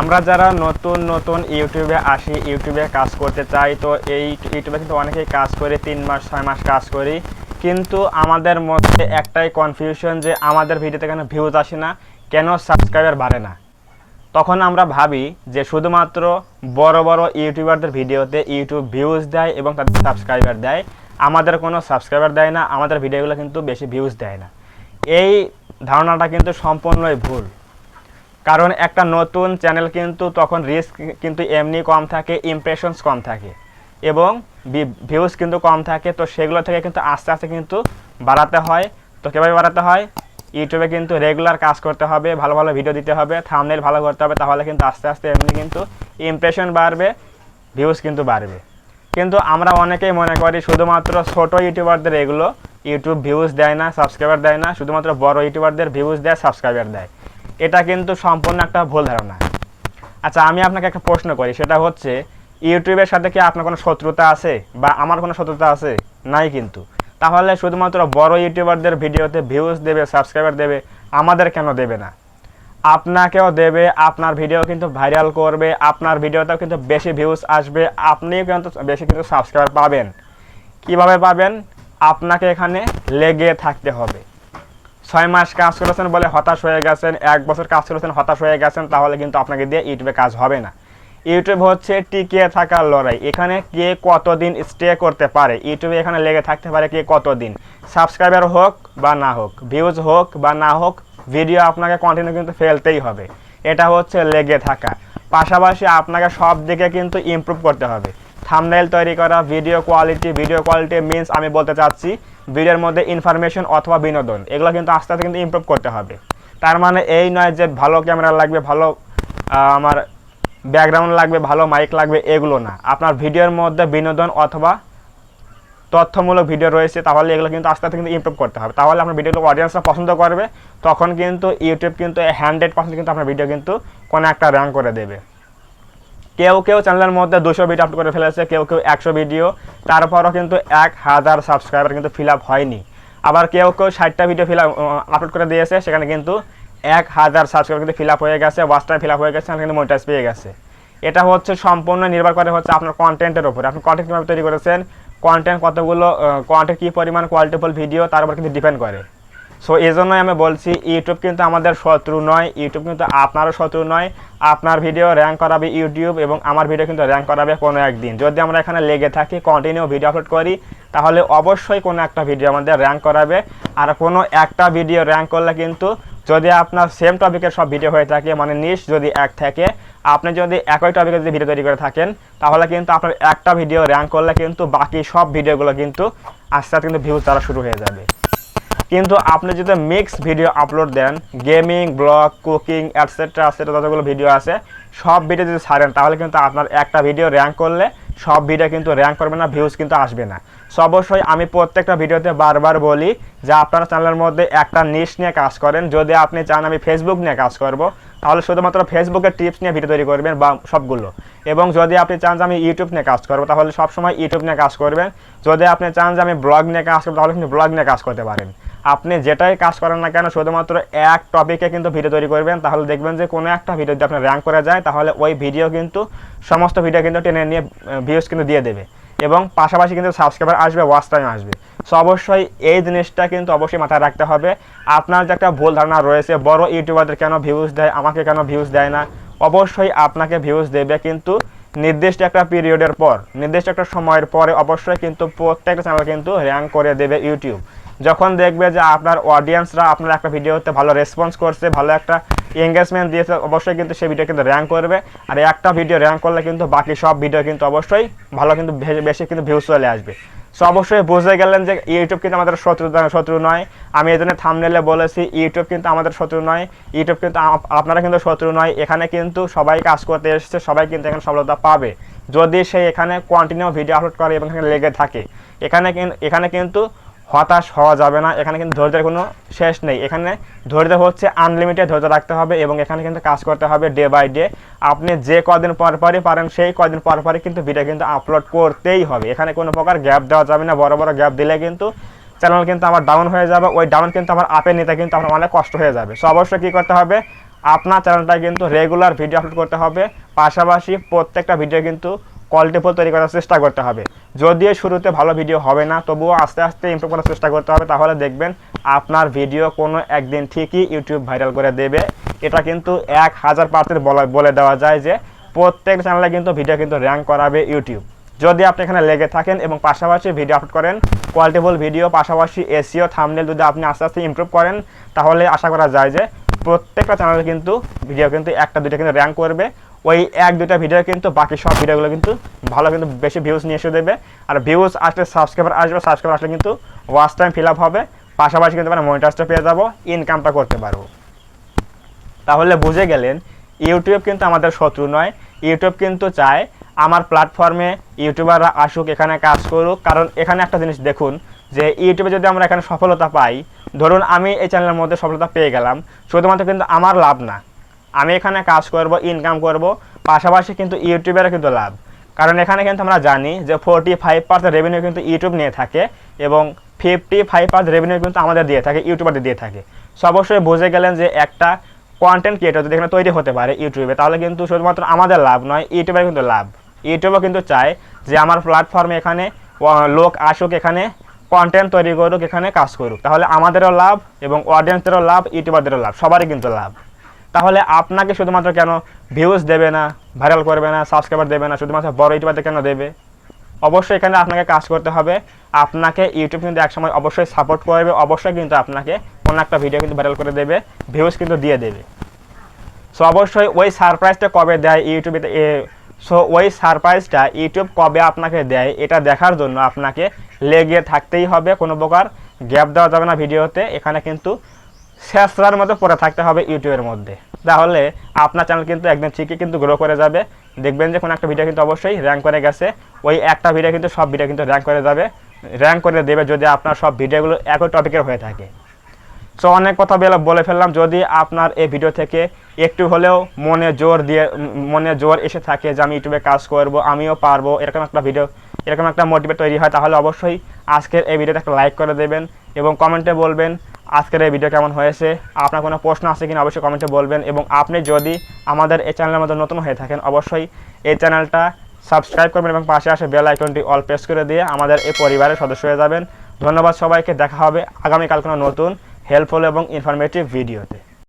আমরা যারা নতুন নতুন ইউটিউবে আসি, ইউটিউবে কাজ করতে চাই, তো এই ইউটিউবে কিন্তু অনেকেই কাজ করে, তিন মাস, ছয় মাস কাজ করি। কিন্তু আমাদের মধ্যে একটাই কনফিউশন যে আমাদের ভিডিওতে কেন ভিউজ আসে না, কেন সাবস্ক্রাইবার বাড়ে না? তখন আমরা ভাবি যে শুধুমাত্র বড় বড় ইউটিউবারদের ভিডিওতে ইউটিউব ভিউজ দেয় এবং তাদের সাবস্ক্রাইবার দেয়। আমাদের কোনো সাবস্ক্রাইবার দেয় না, আমাদের ভিডিওগুলো কিন্তু বেশি ভিউজ দেয় না। এই ধারণাটা কিন্তু সম্পূর্ণই ভুল। কারণ একটা নতুন চ্যানেল কিন্তু তখন রিস্ক কিন্তু এমনি কম থাকে ইমপ্রেশনস কম থাকে এবং ভিউজ কিন্তু কম থাকে। তো সেগুলো থেকে কিন্তু আস্তে আস্তে কিন্তু বাড়াতে হয়। তো কীভাবে বাড়াতে হয়? ইউটিউবে কিন্তু রেগুলার কাজ করতে হবে, ভালো ভালো ভিডিও দিতে হবে থামনেল ভালো করতে হবে, তাহলে কিন্তু আস্তে আস্তে এমনি কিন্তু ইমপ্রেশন বাড়বে ভিউজ কিন্তু বাড়বে। কিন্তু আমরা অনেকেই মনে করি শুধুমাত্র ছোট ইউটিউবারদের এগুলো ইউটিউব ভিউজ দেয় না সাবস্ক্রাইবার দেয় না, শুধুমাত্র বড় ইউটিউবারদের ভিউজ দেয় সাবস্ক্রাইবার দেয়। এটা কিন্তু সম্পূর্ণ একটা ভুল ধারণা। আচ্ছা আমি আপনাকে একটা প্রশ্ন করি, সেটা হচ্ছে, ইউটিউবের সাথে কি আপনার কোনো শত্রুতা আছে? বা আমার কোনো শত্রুতা আছে? নাই কিন্তু। তাহলে শুধুমাত্র বড় ইউটিউবারদের ভিডিওতে ভিউজ দেবে সাবস্ক্রাইবার দেবে, আমাদের কেন দেবে না? আপনাকেও দেবে, আপনার ভিডিও কিন্তু ভাইরাল করবে, আপনার ভিডিওতেও কিন্তু বেশি ভিউজ আসবে, আপনিও কিন্তু বেশি কিন্তু সাবস্ক্রাইবার পাবেন। কীভাবে পাবেন? আপনাকে এখানে লেগে থাকতে হবে। ছয় মাস কাজ করেছেন বলে হতাশ হয়ে গেছেন, এক বছর কাজ করেছেন, হতাশ হয়ে গেছেন, তাহলে কিন্তু আপনাকে দিয়ে ইউটিউবে কাজ হবে না। ইউটিউব হচ্ছে টিকে থাকার লড়াই। এখানে কে কতদিন স্টে করতে পারে? ইউটিউবে এখানে লেগে থাকতে পারে কে কতদিন? সাবস্ক্রাইবার হোক বা না হোক ভিউজ হোক বা না হোক ভিডিও আপনাকে কন্টিনিউ কিন্তু ফেলতেই হবে। এটা হচ্ছে লেগে থাকা। পাশাপাশি আপনাকে সব দিকে কিন্তু ইমপ্রুভ করতে হবে। থামনেল তৈরি করা video quality video quality means আমি বলতে চাচ্ছি ভিডিওর মধ্যে ইনফরমেশন অথবা বিনোদন, এগুলো কিন্তু আস্তে আস্তে কিন্তু ইমপ্রুভ করতে হবে। তার মানে এই নয় যে ভালো ক্যামেরা লাগবে, ভালো আমার ব্যাকগ্রাউন্ড লাগবে, ভালো মাইক লাগবে, এগুলো না। আপনার ভিডিওর মধ্যে বিনোদন অথবা তথ্যমূলক ভিডিও রয়েছে, তাহলে এগুলো কিন্তু আস্তে আস্তে কিন্তু ইমপ্রুভ করতে হবে। তাহলে আপনার ভিডিওগুলো অডিয়েন্সরা পছন্দ করবে, তখন কিন্তু ইউটিউব কিন্তু হান্ড্রেড পার্সেন্ট কিন্তু আপনার ভিডিও কিন্তু কোনো একটা র্যাঙ্ক করে দেবে। কেউ কেউ চ্যানেলের মধ্যে দুশো ভিডিও আপলোড করে ফেলেছে, কেউ কেউ একশো ভিডিও তারপরও কিন্তু এক হাজার সাবস্ক্রাইবার কিন্তু ফিল আপ হয়নি। আবার কেউ কেউ ষাটটা ভিডিও ফিল আপলোড করে দিয়েছে, সেখানে কিন্তু এক হাজার সাবস্ক্রাইবার কিন্তু ফিল আপ হয়ে গেছে ওয়াচ ফিল আপ হয়ে গেছে কিন্তু মনিটাইজ পেয়ে গেছে। এটা হচ্ছে সম্পূর্ণ নির্ভর করে হচ্ছে আপনার কন্টেন্টের উপরে। আপনি কন্টেন্ট কীভাবে তৈরি করেছেন? কন্টেন্ট কতগুলো কন্টেন্ট কী পরিমাণ কোয়ালিটিফুল ভিডিও তার উপর কিন্তু ডিপেন্ড করে। সো এই জন্যই আমি বলছি ইউটিউব কিন্তু আমাদের শত্রু নয় ইউটিউব কিন্তু আপনারও শত্রু নয়। আপনার ভিডিও র্যাঙ্ক করাবে ইউটিউব এবং আমার ভিডিও কিন্তু র্যাঙ্ক করাবে কোনো একদিন। যদি আমরা এখানে লেগে থাকি কন্টিনিউ ভিডিও আপলোড করি, তাহলে অবশ্যই কোনো একটা ভিডিও আমাদের র্যাঙ্ক করাবে। আর কোনো একটা ভিডিও র্যাঙ্ক করলে কিন্তু যদি আপনার সেম টপিকের সব ভিডিও হয়ে থাকে মানে নিশ যদি এক থাকে, আপনি যদি একই টপিকে যদি ভিডিও তৈরি করে থাকেন, তাহলে কিন্তু আপনার একটা ভিডিও র্যাঙ্ক করলে কিন্তু বাকি সব ভিডিওগুলো কিন্তু আস্তে আস্তে কিন্তু ভিউজ তারা শুরু হয়ে যাবে। কিন্তু আপনি যদি মিক্স ভিডিও আপলোড দেন gaming blog cooking etcetera etcetera যতগুলো ভিডিও আছে, সব ভিডিও যদি ছাড়েন, তাহলে কিন্তু আপনার একটা ভিডিও র্যাঙ্ক করলে সব ভিডিও কিন্তু র্যাঙ্ক করবে না ভিউজ কিন্তু আসবে না। সো অবশ্যই আমি প্রত্যেকটা ভিডিওতে বারবার বলি যে আপনার চ্যানেলের মধ্যে একটা নিশ নিয়ে কাজ করেন। যদি আপনি চান আমি ফেসবুক নিয়ে কাজ করব, তাহলে শুধুমাত্র ফেসবুকের টিপস নিয়ে ভিডিও তৈরি করবেন বা সবগুলো। এবং যদি আপনি চান যে আমি ইউটিউব নিয়ে কাজ করব, তাহলে সবসময় ইউটিউব নিয়ে কাজ করবেন। যদি আপনি চান যে আমি ব্লগ নিয়ে কাজ করব, তাহলে কিন্তু ব্লগ নিয়ে কাজ করতে পারেন। আপনি যেটাই কাজ করেন না কেন, শুধুমাত্র এক টপিকে কিন্তু ভিডিও তৈরি করবেন। তাহলে দেখবেন যে কোনো একটা ভিডিও যদি আপনার র্যাঙ্ক করে যায়, তাহলে ওই ভিডিও কিন্তু, সমস্ত ভিডিও কিন্তু টেনে নিয়ে ভিউজ কিন্তু দিয়ে দেবে। এবং পাশাপাশি কিন্তু সাবস্ক্রাইবার আসবে ওয়াচ টাইম আসবে। সো অবশ্যই এই জিনিসটা কিন্তু অবশ্যই মাথায় রাখতে হবে। আপনার যে একটা ভুল ধারণা রয়েছে, বড় ইউটিউবারদের কেন ভিউজ দেয়, আমাকে কেন ভিউজ দেয় না? অবশ্যই আপনাকে ভিউজ দেবে কিন্তু নির্দিষ্ট একটা পিরিয়ডের পর, নির্দিষ্ট একটা সময়ের পরে অবশ্যই কিন্তু প্রত্যেকটা চ্যানেল কিন্তু র্যাঙ্ক করে দেবে ইউটিউব যখন দেখবে যে আপনার অডিয়েন্সরা আপনার একটা ভিডিওতে ভালো রেসপন্স করছে, ভালো একটা এঙ্গেজমেন্ট দিয়েছে, অবশ্যই কিন্তু সেই ভিডিও কিন্তু র্যাঙ্ক করবে। আর একটা ভিডিও র্যাঙ্ক করলে কিন্তু বাকি সব ভিডিও কিন্তু অবশ্যই ভালো কিন্তু বেশি কিন্তু ভিউজ চলে আসবে। সো অবশ্যই বুঝে গেলেন যে ইউটিউব কিন্তু আমাদের শত্রু শত্রু নয়। আমি এই জন্য থামনেলে বলেছি ইউটিউব কিন্তু আমাদের শত্রু নয়। ইউটিউব কিন্তু আপনারা কিন্তু শত্রু নয়। এখানে কিন্তু সবাই কাজ করতে এসেছে, সবাই কিন্তু এখানে সফলতা পাবে। যদি সে এখানে কন্টিনিউ ভিডিও আপলোড করে এবং এখানে লেগে থাকে, এখানে এখানে কিন্তু হতাশ হওয়া যাবে না। এখানে কিন্তু ধৈর্যের কোনো শেষ নেই। এখানে ধৈর্য হচ্ছে আনলিমিটেড ধৈর্য রাখতে হবে এবং এখানে কিন্তু কাজ করতে হবে ডে বাই ডে আপনি যে কদিন পর পরই পারেন, সেই কদিন পর পরই কিন্তু ভিডিও কিন্তু আপলোড করতেই হবে। এখানে কোনো প্রকার গ্যাপ দেওয়া যাবে না। বড় বড় গ্যাপ দিলে কিন্তু চ্যানেল কিন্তু আমার ডাউন হয়ে যাবে। ওই ডাউন কিন্তু আমার আপে নিতে কিন্তু আমার অনেক কষ্ট হয়ে যাবে। সো অবশ্যই কী করতে হবে? আপনার চ্যানেলটা কিন্তু রেগুলার ভিডিও আপলোড করতে হবে। পাশাপাশি প্রত্যেকটা ভিডিও কিন্তু কোয়ালিটিফুল তৈরি করার চেষ্টা করতে হবে। যদিও শুরুতে ভালো ভিডিও হবে না, তবুও আস্তে আস্তে ইমপ্রুভ করার চেষ্টা করতে হবে। তাহলে দেখবেন আপনার ভিডিও কোনো একদিন ঠিকই ইউটিউব ভাইরাল করে দেবে। এটা কিন্তু এক হাজার পার্সেন্ট বলা দেওয়া যায় যে প্রত্যেক চ্যানেলে কিন্তু ভিডিও কিন্তু র্যাঙ্ক করাবে ইউটিউব যদি আপনি এখানে লেগে থাকেন এবং পাশাপাশি ভিডিও আপলোড করেন কোয়ালিটিফুল ভিডিও পাশাপাশি এসিও থামনেল যদি আপনি আস্তে আস্তে ইমপ্রুভ করেন, তাহলে আশা করা যায় যে প্রত্যেকটা চ্যানেলে কিন্তু ভিডিও কিন্তু একটা, দুইটা কিন্তু র্যাঙ্ক করবে। ওই এক দুটা ভিডিও কিন্তু, বাকি সব ভিডিওগুলো কিন্তু ভালো কিন্তু বেশি ভিউজ নিয়ে এসে দেবে। আর ভিউজ আসলে সাবস্ক্রাইবার আসবে সাবস্ক্রাইবার আসলে কিন্তু ওয়াচ টাইম ফিল আপ হবে। পাশাপাশি কিন্তু মানে মনিটার্সটা পেয়ে যাব ইনকামটা করতে পারব। তাহলে বুঝে গেলেন ইউটিউব কিন্তু আমাদের শত্রু নয়। ইউটিউব কিন্তু চায় আমার প্ল্যাটফর্মে ইউটিউবাররা আসুক, এখানে কাজ করুক। কারণ এখানে একটা জিনিস দেখুন, যে ইউটিউবে যদি আমরা এখানে সফলতা পাই, ধরুন আমি এই চ্যানেলের মধ্যে সফলতা পেয়ে গেলাম, শুধুমাত্র কিন্তু আমার লাভ না। আমি এখানে কাজ করব ইনকাম করব, পাশাপাশি কিন্তু ইউটিউবেরও কিন্তু লাভ। কারণ এখানে কিন্তু আমরা জানি যে ফোরটি ফাইভ পার্সেন্ট রেভিনিউ কিন্তু ইউটিউব নিয়ে থাকে এবং ফিফটি ফাইভ পার্সেন্ট রেভিনিউ কিন্তু আমাদের দিয়ে থাকে, ইউটিউবারদের দিয়ে থাকে। সো অবশ্যই বুঝে গেলেন যে একটা কন্টেন্ট ক্রিয়েটর যদি এখানে তৈরি হতে পারে ইউটিউবে, তাহলে কিন্তু শুধুমাত্র আমাদের লাভ নয়, ইউটিউবের কিন্তু লাভ। ইউটিউবও কিন্তু চায় যে আমার প্ল্যাটফর্মে এখানে লোক আসুক এখানে কন্টেন্ট তৈরি করুক, এখানে কাজ করুক। তাহলে আমাদেরও লাভ এবং অডিয়েন্সদেরও লাভ, ইউটিউবারদেরও লাভ, সবারই কিন্তু লাভ। তাহলে আপনাকে শুধুমাত্র কেন ভিউজ দেবে না ভাইরাল করবে না সাবস্ক্রাইবার দেবে না, শুধুমাত্র বড় ইউটিউবারদের কেন দেবে? অবশ্যই এখানে আপনাকে কাজ করতে হবে। আপনাকে ইউটিউব কিন্তু একসময় অবশ্যই সাপোর্ট করবে, অবশ্যই কিন্তু আপনাকে কোনো একটা ভিডিও কিন্তু ভাইরাল করে দেবে ভিউজ কিন্তু দিয়ে দেবে। সো অবশ্যই ওই সারপ্রাইজটা কবে দেয় ইউটিউবে সো ওই সারপ্রাইজটা ইউটিউব কবে আপনাকে দেয়, এটা দেখার জন্য আপনাকে লেগে থাকতেই হবে, কোনো প্রকার গ্যাপ দেওয়া যাবে না ভিডিওতে এখানে কিন্তু শেষরার মতো পড়ে থাকতে হবে ইউটিউবের মধ্যে। তাহলে আপনার চ্যানেল কিন্তু একদম ঠিকই কিন্তু গ্রো করে যাবে। দেখবেন যে কোনো একটা ভিডিও কিন্তু অবশ্যই র্যাঙ্ক করে গেছে। ওই একটা ভিডিও কিন্তু সব ভিডিও কিন্তু র্যাঙ্ক করে যাবে। র্যাঙ্ক করে দেবে যদি আপনার সব ভিডিওগুলো একই টপিকের হয়ে থাকে। সো অনেক কথা বেলা বলে ফেললাম, যদি আপনার এই ভিডিও থেকে একটু হলেও মনে জোর দিয়ে, মনে জোর এসে থাকে যে আমি ইউটিউবে কাজ করব, আমিও পারব, এরকম একটা ভিডিও এরকম একটা মোটিভেট তৈরি হয়, তাহলে অবশ্যই আজকের এই ভিডিওতে একটা লাইক করে দেবেন এবং কমেন্টে বলবেন আজকের এই ভিডিও কেমন হয়েছে? আপনার কোনো প্রশ্ন আছে কিনা অবশ্যই কমেন্টে বলবেন এবং আপনি যদি আমাদের এই চ্যানেলের মধ্যে নতুন হয়ে থাকেন, অবশ্যই এই চ্যানেলটা সাবস্ক্রাইব করবেন এবং পাশে আসে বেল আইকনটি অল প্রেস করে দিয়ে আমাদের এই পরিবারের সদস্য হয়ে যাবেন। ধন্যবাদ সবাইকে, দেখা হবে আগামীকাল কোনো নতুন হেল্পফুল এবং ইনফরমেটিভ ভিডিওতে